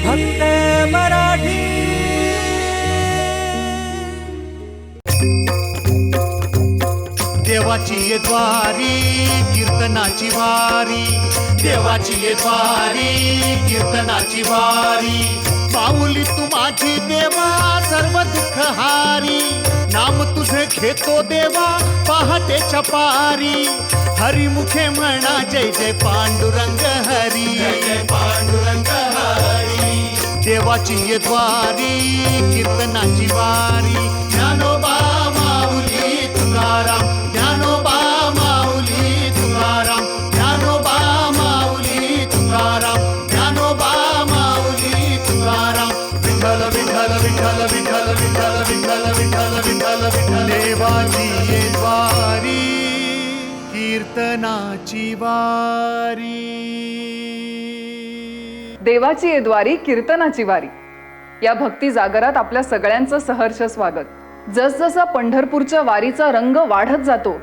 फक्त मराठी. देवाची ये द्वारी कीर्तनाची वारी. देवाची ये द्वारी कीर्तनाची वारी. माऊली तू माझी देवा सर्व दुःख हारी. नाम तुझे घेतो देवा पहाटेच्या पारी हरिमुखे म्हणा जय जय पांडुरंग हरी. जय पांडुरंग हरी. देवाची ये द्वारी कीर्तनाची वारी. ज्ञानोबा माऊली तुकाराम. ज्ञानोबा माऊली तुकाराम. ज्ञानोबा माऊली तुकाराम. ज्ञानोबा माऊली तुकाराम. विठ्ठल विठ्ठल विठ्ठल विठ्ठल विठ्ठल विठ्ठल विठ्ठल विठ्ठल विठ्ठल. देवाची ये द्वारी कीर्तनाची वारी. देवाची येद्वारी कीर्तनाची वारी. या भक्ती जागरात आपल्या सगळ्यांचं सहर्ष स्वागत. जसजसा पंढरपूरच्या वारीचा रंग वाढत जातो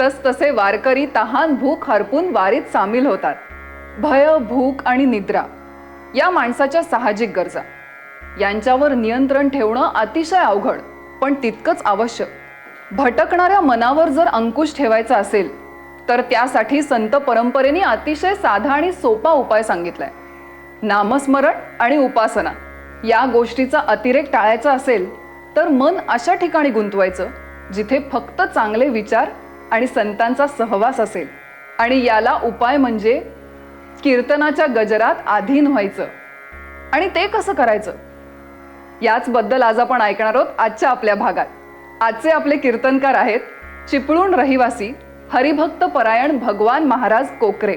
तस तसे वारकरी तहान भूक हरपून वारीत सामील होतात. भय भूक आणि निद्रा या माणसाच्या साहजिक गरजा. यांच्यावर नियंत्रण ठेवणं अतिशय अवघड पण तितकंच आवश्यक. भटकणाऱ्या मनावर जर अंकुश ठेवायचा असेल तर त्यासाठी संत परंपरेने अतिशय साधा आणि सोपा उपाय सांगितलाय. नामस्मरण आणि उपासना या गोष्टीचा अतिरेक टाळायचा असेल तर मन अशा ठिकाणी गुंतवायचं जिथे फक्त चांगले विचार आणि संतांचा सहवास असेल. आणि याला उपाय म्हणजे कीर्तनाच्या गजरात आधीन व्हायचं. आणि ते कसं करायचं? याचबद्दल आज आपण ऐकणार आहोत आजच्या आपल्या भागात. आजचे आपले कीर्तनकार आहेत चिपळूण रहिवासी हरिभक्त परायण भगवान महाराज कोकरे.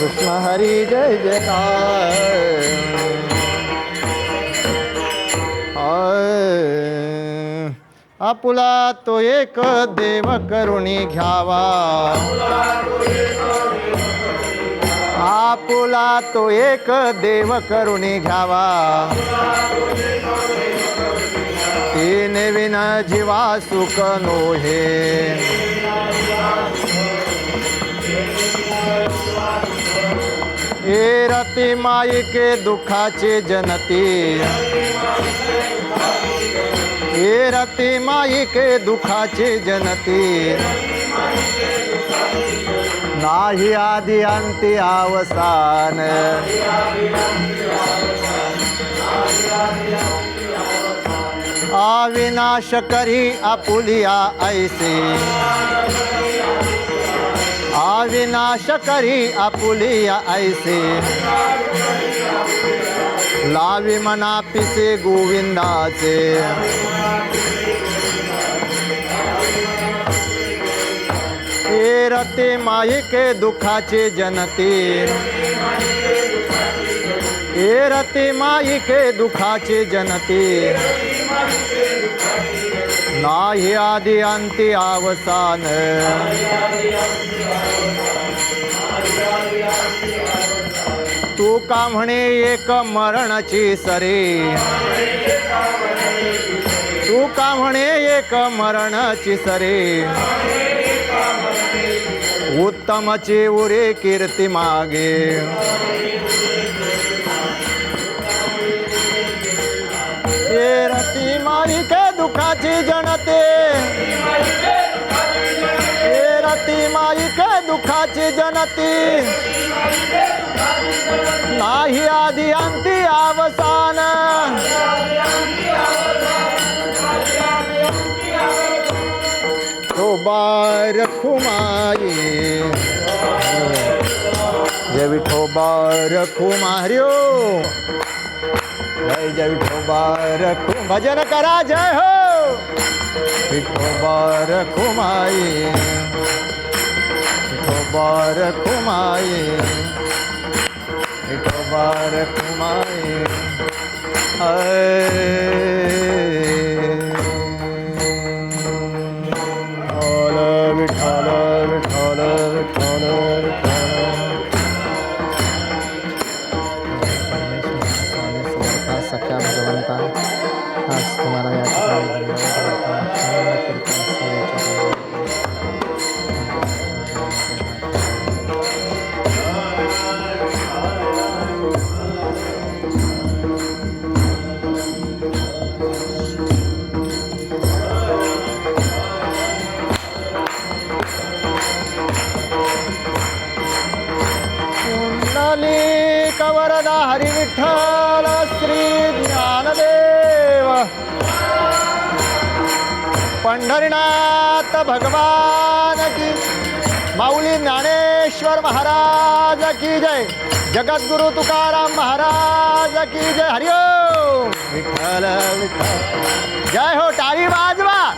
कृष्ण हरी जय जय आपुला तो एक देव करुणी घ्यावा। आपुला तो एक देव करुणी घ्यावा। तीन विन जीवा सुख नोहे। हे रती माई के दुखाचे जनती। हे रती माई के दुखाचे जनती। नाही आधी अंती अवसान। अविनाश करी आपुलिया ऐसे। अविनाश करी आपुलिया ऐसे। लावी मना पिसे गोविंदाचे। हे रते माये दुखाचे जनते। हे रते माई के दुखाचे जनते। नाही आधी अंती अवसान तू का म्हणे एक मरणाची सरे? तू का म्हणे एक मरणाची सरे? उत्तमची उरे कीर्ती मागे. मालिके दुखाची जनते. रती मालिके दुखाची जनती. नाही आधी अंती अवसान. हो, बार खुमारी जय विठो बार खुमारियो जय जय विठोबा रखू भजन करा जय हो! विठोबा रखू माई विठोबा रखू माई विठोबा रखू माई विठ्ठल विठ्ठल विठ्ठल विठ्ठल विठ्ठल। पंढरीनाथ भगवान की माऊली ज्ञानेश्वर महाराज की जय. जगद्गुरु तुकाराम महाराज की जय. हरिओम विठ्ठल विठ्ठल. जय हो टाळी वाजवा.